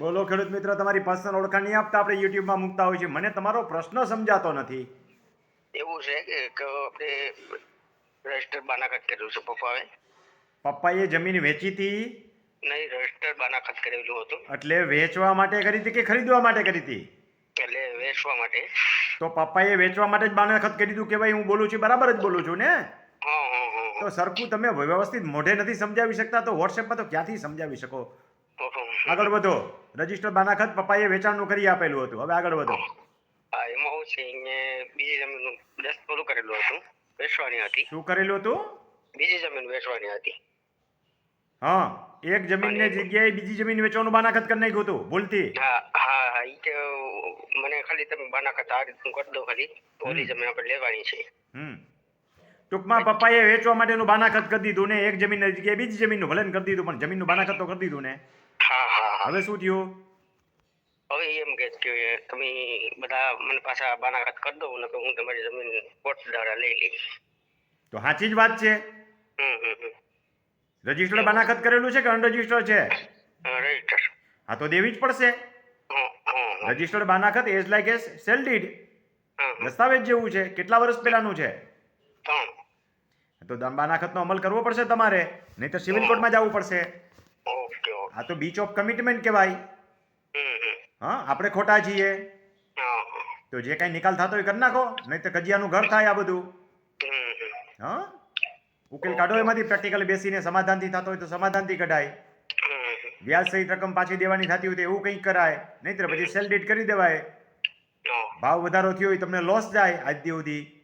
બોલો ખેડૂત મિત્ર તમારી પર્સનલ ઓળખાણ નહીં આપતા આપણે યુટ્યુબમાં મૂકતા હોય છે મને તમારો પ્રશ્ન સમજાતો નથી. એવું છે કે આપણે રજિસ્ટર બાનાખત કરેલું છે પપ્પાએ? પપ્પાએ જમીન વેચી હતી નહીં રજિસ્ટર બાનાખત કરેલું હતું. એટલે વેચવા માટે કરી હતી કે ખરીદવા માટે કરી હતી એટલે વેચવા માટે. તો પપ્પાએ વેચવા માટે જ બાનાખત કરી દીધું કે ભાઈ હું બોલું છું બરાબર જ બોલું છું ને? હા હા હા તો સરખું તમે વ્યવસ્થિત મોઢે નથી સમજાવી શકતા તો વોટ્સએપમાં તો ક્યાંથી સમજાવી શકો. આગળ વધો. રજિસ્ટર બાનાખત પપ્પાએ વેચાણનું કરી આપેલું હતું. હવે આગળ વધો. હા એમાં હું છે બીજી જમીન દસ પૂરું કરેલું હતું. વેચવાની હતી. શું કરેલું હતું? બીજી જમીન વેચવાની હતી. હા એક જમીનની જગ્યાએ બીજી જમીન વેચવાનું બાનાખત કરી નાખ્યું હતું. ભૂલથી. હા હા હા ઈ કે મને ખાલી તમે બાનાખત આ રીતનું કરી દો ખાલી. ઓલી જમીન આપણે લેવાની છે. હમ. ટૂંકમાં પપ્પાએ વેચવા માટેનું બાનાખત કરી દીધું ને એક જમીન જગ્યાએ બીજી જમીનનું ભલે કરી દીધું પણ જમીનનું બાનાખત તો કરી દીધું ને. હા હા હા. હવે શું થયું? હવે એમ કે કે તમે બધા મને પાછા બાનાખત કરી દો ને હું તમારી જમીન કોર્ટ દ્વારા લઈ લઈશ. તો સાચી જ વાત છે. રજિસ્ટર્ડ બાનાખત કરેલું છે કે અનરજીસ્ટર છે? હા, હા તો દેવી જ પડશે. હા બાનાખત as like as sale deed દસ્તાવેજ જેવું છે કેટલા વર્ષ પહેલાનું છે? તો દમ ખતનો અમલ કરવો પડશે તમારે. નહીં તો સિવિલ કોર્ટમાં જવું પડશે. આ તો બીચ ઓફ કમિટમેન્ટ કહેવાય. હા આપણે ખોટા છીએ. તો જે કાંઈ નિકાલ થતો હોય કરી નાખો નહીં તો કજિયાનું ઘર થાય આ બધું. હા? ઉકેલ કાઢો એમાંથી પ્રેક્ટિકલ બેસીને સમાધાનથી થતો હોય તો સમાધાનથી કઢાય. વ્યાજ સહિત રકમ પાછી દેવાની થતી હોય તો એવું કંઈક કરાય. નહીંતર પછી સેલ ડેટ કરી દેવાય. ભાવ વધારો થયો હોય તમને લોસ જાય આજ દી સુધી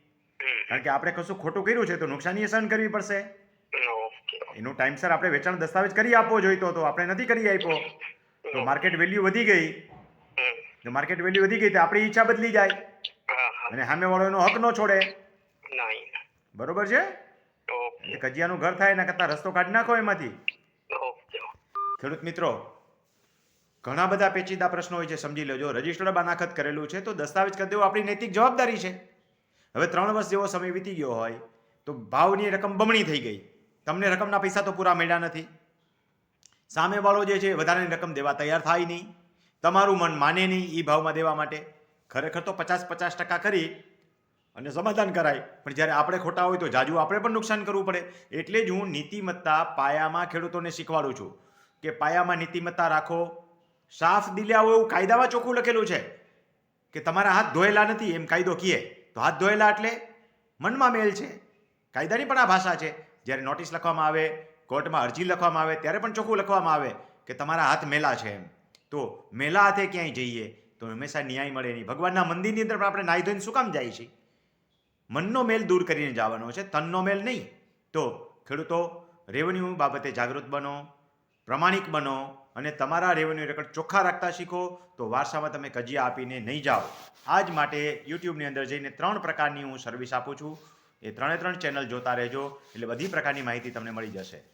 કારણ કે આપણે કશું ખોટું કર્યું છે તો નુકસાની સહન કરવી પડશે. એનું ટાઈમસર આપણે વેચાણ દસ્તાવેજ કરી આપવો જોઈતો તો આપણે નથી કરી આપ્યો. તો માર્કેટ વેલ્યુ વધી ગઈ. તો જો માર્કેટ વેલ્યુ વધી ગઈ તો આપણી ઈચ્છા બદલી જાય. અને સામે સામેવાળો એનો હક ન છોડે. બરોબર છે? કજિયાનું ઘર થાય એના કરતાં રસ્તો કાઢી નાખો એમાંથી. ખેડૂત મિત્રો ઘણા બધા પેચીદા પ્રશ્નો હોય છે સમજી લેજો. રજિસ્ટર્ડ બાનાખત કરેલું છે તો દસ્તાવેજ કરી દેવું આપણી નૈતિક જવાબદારી છે. હવે ત્રણ વર્ષ જેવો સમય વીતી ગયો હોય, તો ભાવની રકમ બમણી થઈ ગઈ. તમને રકમના પૈસા તો પૂરા મળ્યા નથી. સામેવાળો જે છે, વધારાની રકમ દેવા તૈયાર થાય નહીં. તમારું મન માને નહીં એ ભાવમાં દેવા માટે. ખરેખર તો પચાસ પચાસ ટકા કરી અને સમાધાન કરાય. પણ જ્યારે આપણે ખોટા હોય તો જાજુ આપણે પણ નુકસાન કરવું પડે. એટલે જ હું નીતિમત્તા પાયામાં ખેડૂતોને શીખવાડું છું કે પાયામાં નીતિમત્તા રાખો. સાફ દિલ્યા હોય એવું કાયદામાં ચોખ્ખું લખેલું છે કે તમારા હાથ ધોયેલા નથી, એમ કાયદો કહે. તો હાથ ધોયેલા એટલે મનમાં મેલ છે. કાયદાની પણ આ ભાષા છે. જ્યારે નોટિસ લખવામાં આવે કોર્ટમાં અરજી લખવામાં આવે, ત્યારે પણ ચોખ્ખું લખવામાં આવે કે તમારા હાથ મેલા છે એમ. તો મેલા હાથે ક્યાંય જઈએ તો હંમેશા ન્યાય મળે નહીં. ભગવાનના મંદિરની અંદર પણ આપણે નાહી ધોઈને શું કામ જાય છે? મનનો મેલ દૂર કરીને જવાનો છે, તનનો મેલ નહીં. તો ખેડૂતો રેવન્યુ બાબતે જાગૃત બનો, પ્રમાણિક બનો અને તમારા રેવન્યુ રેકોર્ડ ચોખ્ખા રાખતા શીખો, તો વારસામાં તમે કજિયા આપીને નહીં જાઓ. આ જ માટે યુટ્યુબની અંદર જઈને ત્રણ પ્રકારની હું સર્વિસ આપું છું. એ ત્રણે ત્રણ ચેનલ જોતા રહેજો, એટલે બધી પ્રકારની માહિતી તમને મળી જશે.